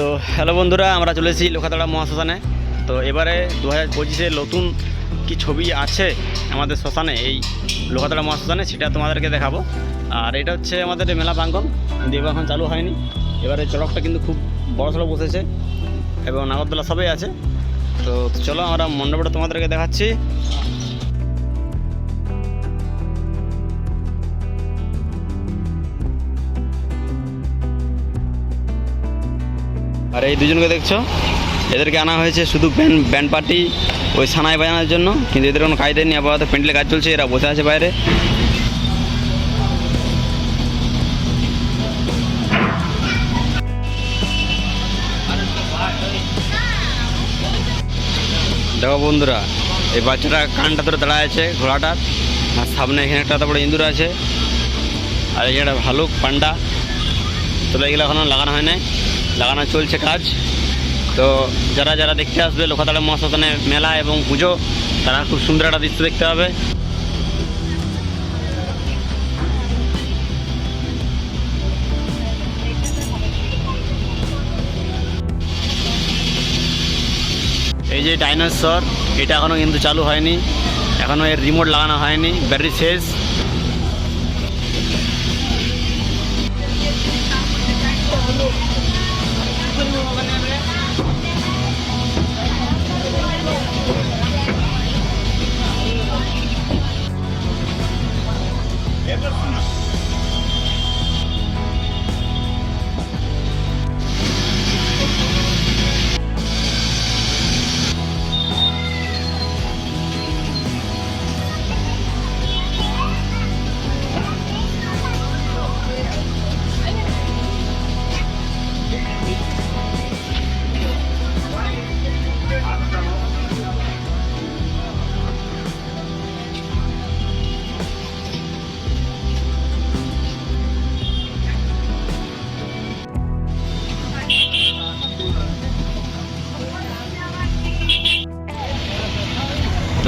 তো হ্যালো বন্ধুরা, আমরা চলে এসেছি লোকাতড়া মহাশ্মশানে। তো এবারে দু হাজার পঁচিশে নতুন কি ছবি আছে আমাদের শ্মশানে, এই লোকাতড়া মহাশ্মশানে, সেটা তোমাদেরকে দেখাবো। আর এটা হচ্ছে আমাদের মেলা প্রাঙ্গন কিন্তু এবার এখন চালু হয়নি। এবারে চড়কটা কিন্তু খুব বড় সড়ো বসেছে এবং নাগরদোলা সবই আছে। তো চলো আমরা মণ্ডপটা তোমাদেরকে দেখাচ্ছি। আর এই দুজনকে দেখছ? এদেরকে আনা হয়েছে শুধু ব্যান্ড ব্যান্ড পার্টি ওই সানায় বাজানোর জন্য। কিন্তু এদের কোনো কাজ দেয়নি, আপাতত প্যান্ডেলে কাজ চলছে, এরা বসে আছে বাইরে। দেখো বন্ধুরা, এই বাচ্চাটা কানটা ধরে দাঁড়ায় আছে ঘোড়াটার আর সামনে এখানে একটা তারপরে ইঁদুর আছে। আর এখানে একটা ভালুক পান্ডা। তো এগুলো এখনও লাগানো হয় নাই। লাগানো চলছে কাজ। তো যারা যারা দেখতে আসবে লোকাতলা মহাশ্মশানে মেলা এবং পুজো, তারা খুব সুন্দর একটা দৃশ্য দেখতে পাবে। এই যে ডাইনোসর, এটা এখনও কিন্তু চালু হয়নি। এখনও এর রিমোট লাগানো হয়নি। ব্যাটারি শেষ।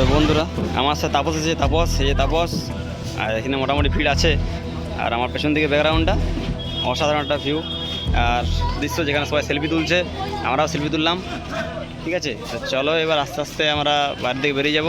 তো বন্ধুরা, আমার সাথে তাপস আছে, তাপস, এই তাপস, আর এখানে মোটামুটি ভিড় আছে। আর আমার পেছন দিকে ব্যাকগ্রাউন্ডটা অসাধারণ একটা ভিউ আর দৃশ্য যেখানে সবাই সেলফি তুলছে, আমরাও সেলফি তুললাম। ঠিক আছে? চলো এবার আস্তে আস্তে আমরা বাড়ির দিকে বেরিয়ে যাব।